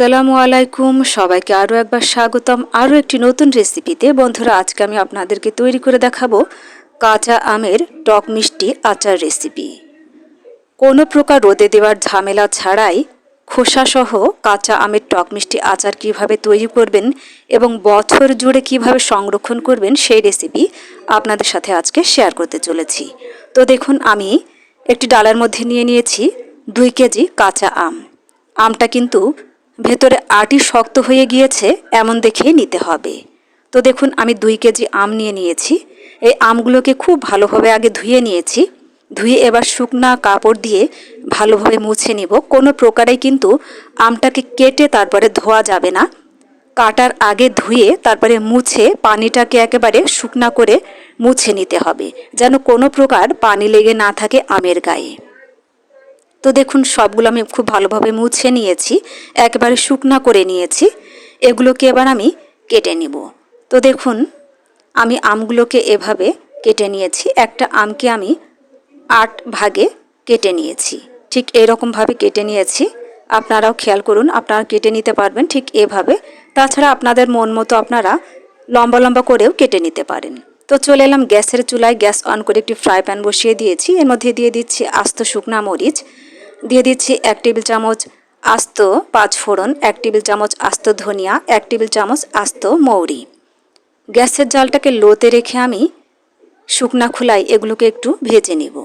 আসসালামু আলাইকুম। সবাইকে আরও একবার স্বাগতম। আরও একটি নতুন রেসিপিতে বন্ধুরা, আজকে আমি আপনাদেরকে তৈরি করে দেখাবো কাঁচা আমের টক মিষ্টি আচার রেসিপি। কোনো প্রকার রোদে দেওয়ার ঝামেলা ছাড়াই খোসাসহ কাঁচা আমের টক মিষ্টি আচার কীভাবে তৈরি করবেন এবং বছর জুড়ে কীভাবে সংরক্ষণ করবেন সেই রেসিপি আপনাদের সাথে আজকে শেয়ার করতে চলেছি। তো দেখুন, আমি একটি ডালার মধ্যে নিয়ে নিয়েছি দুই কেজি কাঁচা আম। আমটা কিন্তু ভেতরে আটি শক্ত হয়ে গিয়েছে, এমন দেখেই নিতে হবে। তো দেখুন, আমি দুই কেজি আম নিয়ে নিয়েছি। এই আমগুলোকে খুব ভালোভাবে আগে ধুয়ে নিয়েছি। ধুয়ে এবার শুকনা কাপড় দিয়ে ভালোভাবে মুছে নিব। কোনো প্রকারেই কিন্তু আমটাকে কেটে তারপরে ধোয়া যাবে না। কাটার আগে ধুয়ে তারপরে মুছে পানিটাকে একেবারে শুকনা করে মুছে নিতে হবে। যেন কোনো প্রকার পানি লেগে না থাকে আমের গায়ে। তো দেখুন, সবগুলো আমি খুব ভালোভাবে মুছে নিয়েছি, একেবারে শুকনা করে নিয়েছি। এগুলোকে এবার আমি কেটে নিব। তো দেখুন, আমি আমগুলোকে এভাবে কেটে নিয়েছি। একটা আমকে আমি আট ভাগে কেটে নিয়েছি। ঠিক এরকমভাবে কেটে নিয়েছি। আপনারাও খেয়াল করুন, আপনারা কেটে নিতে পারবেন ঠিক এভাবে। তাছাড়া আপনাদের মন মতো আপনারা লম্বা লম্বা করেও কেটে নিতে পারেন। তো চলে এলাম গ্যাসের চুলায়। গ্যাস অন করে একটি ফ্রাই প্যান বসিয়ে দিয়েছি। এর মধ্যে দিয়ে দিচ্ছি আস্ত শুকনা মরিচ। দিয়ে দিচ্ছি এক টেবিল চামচ আস্ত পাঁচ ফোড়ন, এক টেবিল চামচ আস্ত ধনিয়া, এক টেবিল চামচ আস্ত মৌরি। গ্যাসের জালটাকে লোতে রেখে আমি শুকনা খোলাই এগুলোকে একটু ভেজে নিব।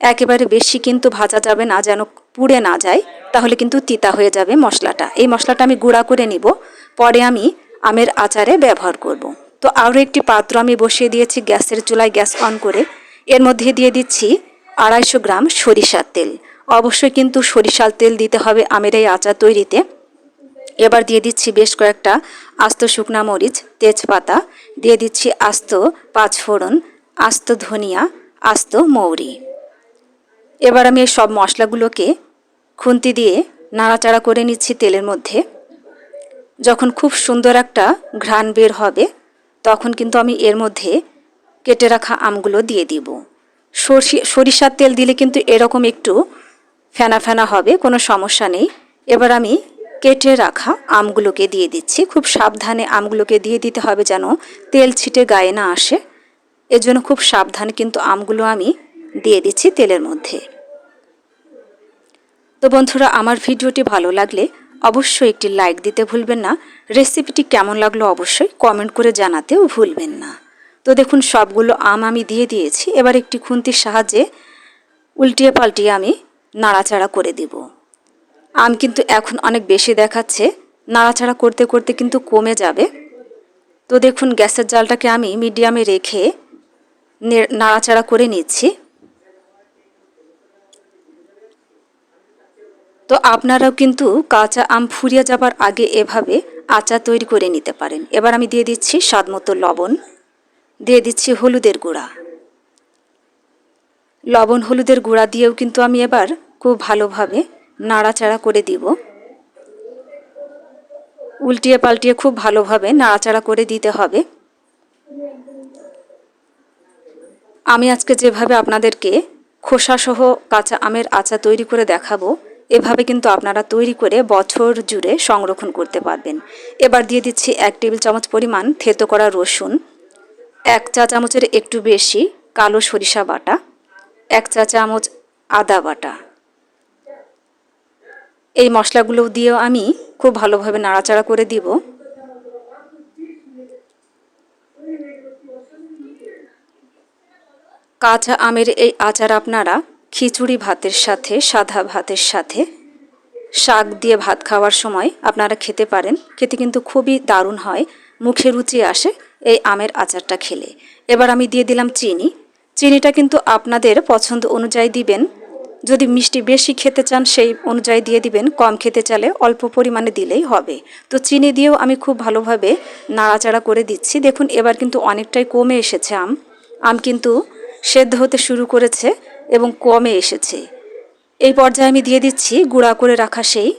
একেবারে বেশি কিন্তু ভাজা যাবে না, যেন পুড়ে না যায়, তাহলে কিন্তু তিতা হয়ে যাবে মশলাটা। এই মশলাটা আমি গুঁড়া করে নিব, পরে আমি আমের আচারে ব্যবহার করব। তো আরও একটি পাত্র আমি বসিয়ে দিয়েছি গ্যাসের চুলায় গ্যাস অন করে। এর মধ্যে দিয়ে দিচ্ছি আড়াইশো গ্রাম সরিষার তেল। অবশ্যই কিন্তু সরিষার তেল দিতে হবে আমের এই আচার তৈরিতে। এবার দিয়ে দিচ্ছি বেশ কয়েকটা আস্ত শুকনা মরিচ, তেজপাতা, দিয়ে দিচ্ছি আস্ত পাঁচফোড়ন, আস্ত ধনিয়া, আস্ত মৌরি। এবার আমি এই সব মশলাগুলোকে খুন্তি দিয়ে নাড়াচাড়া করে নিচ্ছি তেলের মধ্যে। যখন খুব সুন্দর একটা ঘ্রাণ বের হবে, তখন কিন্তু আমি এর মধ্যে কেটে রাখা আমগুলো দিয়ে দিব। সরিষার তেল দিলে কিন্তু এরকম একটু ফেনা ফেনা হবে, কোনো সমস্যা নেই। এবার আমি কেটে রাখা আমগুলোকে দিয়ে দিচ্ছি। খুব সাবধানে আমগুলোকে দিয়ে দিতে হবে যেন তেল ছিটে গায়ে না আসে। এজন্য খুব সাবধানে কিন্তু আমগুলো আমি দিয়ে দিচ্ছি তেলের মধ্যে। তো বন্ধুরা, আমার ভিডিওটি ভালো লাগলে অবশ্যই একটি লাইক দিতে ভুলবেন না। রেসিপিটি কেমন লাগল অবশ্যই কমেন্ট করে জানাতেও ভুলবেন না। তো দেখুন, সবগুলো আম আমি দিয়ে দিয়েছি। এবার একটি খুন্তির সাহায্যে উল্টিয়ে পাল্টিয়ে আমি নাড়াচাড়া করে দিব। আম কিন্তু এখন অনেক বেশি দেখাচ্ছে। নাড়াচাড়া করতে করতে কিন্তু কমে যাবে। তো দেখুন, গ্যাসের জালটাকে আমি মিডিয়ামে রেখে নাড়াচাড়া করে নিচ্ছি। তো আপনারাও কিন্তু কাঁচা আম ফুরিয়ে যাবার আগে এভাবে আচার তৈরি করে নিতে পারেন। এবার আমি দিয়ে দিচ্ছি স্বাদ মতো লবণ, দিয়ে দিচ্ছি হলুদের গুঁড়া। লবণ হলুদের গুঁড়া দিয়েও কিন্তু আমি এবার খুব ভালোভাবে নাড়াচাড়া করে দিব। উল্টিয়ে পাল্টিয়ে খুব ভালোভাবে নাড়াচাড়া করে দিতে হবে। আমি আজকে যেভাবে আপনাদেরকে খোসাসহ কাঁচা আমের আচা তৈরি করে দেখাবো, এভাবে কিন্তু আপনারা তৈরি করে বছর জুড়ে সংরক্ষণ করতে পারবেন। এবার দিয়ে দিচ্ছি এক টেবিল চামচ পরিমাণ থেতো করা রসুন, এক চা চামচের একটু বেশি কালো সরিষা বাটা এক চা চামচ আদা বাটা। এই মশলাগুলো দিয়েও আমি খুব ভালোভাবে নাড়াচাড়া করে দিব। কাঁচা আমের এই আচার আপনারা খিচুড়ি ভাতের সাথে, সাদা ভাতের সাথে, শাক দিয়ে ভাত খাওয়ার সময় আপনারা খেতে পারেন। খেতে কিন্তু খুবই দারুণ হয়, মুখে রুচি আসে এই আমের আচারটা খেলে। এবার আমি দিয়ে দিলাম চিনি। চিনিটা কিন্তু আপনাদের পছন্দ অনুযায়ী দিবেন। যদি মিষ্টি বেশি খেতে চান, সেই অনুযায়ী দিয়ে দিবেন। কম খেতে চালে অল্প পরিমাণে দিলেই হবে। তো চিনি দিয়েও আমি খুব ভালোভাবে নাড়াচাড়া করে দিচ্ছি। দেখুন, এবার কিন্তু অনেকটাই কমে এসেছে আম। আম কিন্তু সেদ্ধ হতে শুরু করেছে এবং কমে এসেছে। এই পর্যায়ে আমি দিয়ে দিচ্ছি গুঁড়া করে রাখা সেই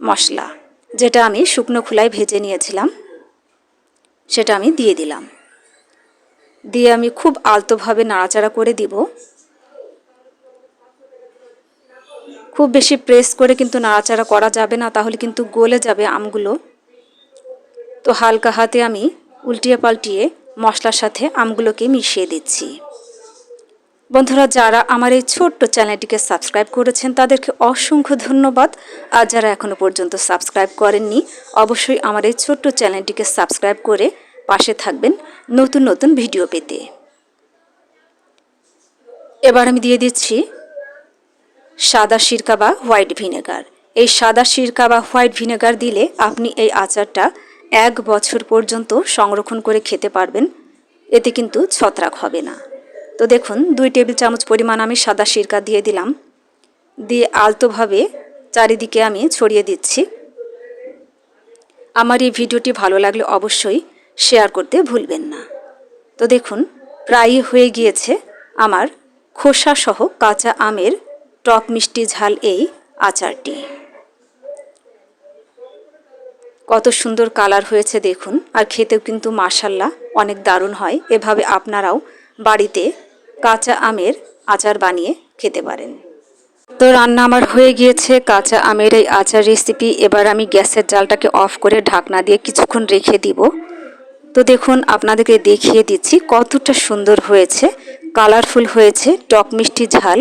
মশলা, যেটা আমি শুকনো খোলায় ভেজে নিয়েছিলাম। সেটা আমি দিয়ে দিলাম। দিয়ে আমি খুব আলতোভাবে নাড়াচাড়া করে দিব। খুব বেশি প্রেস করে কিন্তু নাড়াচাড়া করা যাবে না, তাহলে কিন্তু গলে যাবে আমগুলো। তো হালকা হাতে আমি উল্টিয়ে পাল্টিয়ে মশলার সাথে আমগুলোকে মিশিয়ে দিচ্ছি। বন্ধুরা, যারা আমার এই ছোট্ট চ্যানেলটিকে সাবস্ক্রাইব করেছেন, তাদেরকে অসংখ্য ধন্যবাদ। আর যারা এখনও পর্যন্ত সাবস্ক্রাইব করেননি, অবশ্যই আমার এই ছোট্ট চ্যানেলটিকে সাবস্ক্রাইব করে পাশে থাকবেন নতুন নতুন ভিডিও পেতে। এবার আমি দিয়ে দিচ্ছি সাদা সিরকা বা হোয়াইট ভিনেগার। এই সাদা সিরকা বা হোয়াইট ভিনেগার দিলে আপনি এই আচারটা এক বছর পর্যন্ত সংরক্ষণ করে খেতে পারবেন। এতে কিন্তু ছত্রাক হবে না। তো দেখুন, দুই টেবিল চামচ পরিমাণ আমি সাদা সিরকা দিয়ে দিলাম। দিয়ে আলতোভাবে চারিদিকে আমি ছড়িয়ে দিচ্ছি। আমার এই ভিডিওটি ভালো লাগলে অবশ্যই শেয়ার করতে ভুলবেন না। তো দেখুন, প্রায়ই হয়ে গিয়েছে আমার খোসা সহ কাঁচা আমের টক মিষ্টি ঝাল এই আচারটি। কত সুন্দর কালার হয়েছে দেখুন, আর খেতেও কিন্তু মাসাল্লাহ অনেক দারুণ হয়। এভাবে আপনারাও বাড়িতে কাঁচা আমের আচার বানিয়ে খেতে পারেন। তো রান্না আমার হয়ে গিয়েছে। কাঁচা আমের এই আচার রেসিপি এবার আমি গ্যাসের জালটাকে অফ করে ঢাকনা দিয়ে কিছুক্ষণ রেখে দিব। তো দেখুন, আপনাদেরকে দেখিয়ে দিচ্ছি কতটা সুন্দর হয়েছে, কালারফুল হয়েছে টক মিষ্টি ঝাল,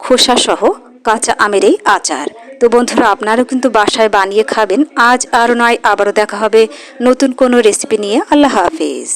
খোসা সহ কাঁচা আমের এই আচার। তো বন্ধুরা, আপনারাও কিন্তু বাসায় বানিয়ে খাবেন। আজ আর নয়, আবারও দেখা হবে নতুন কোনো রেসিপি নিয়ে। আল্লাহ হাফিজ।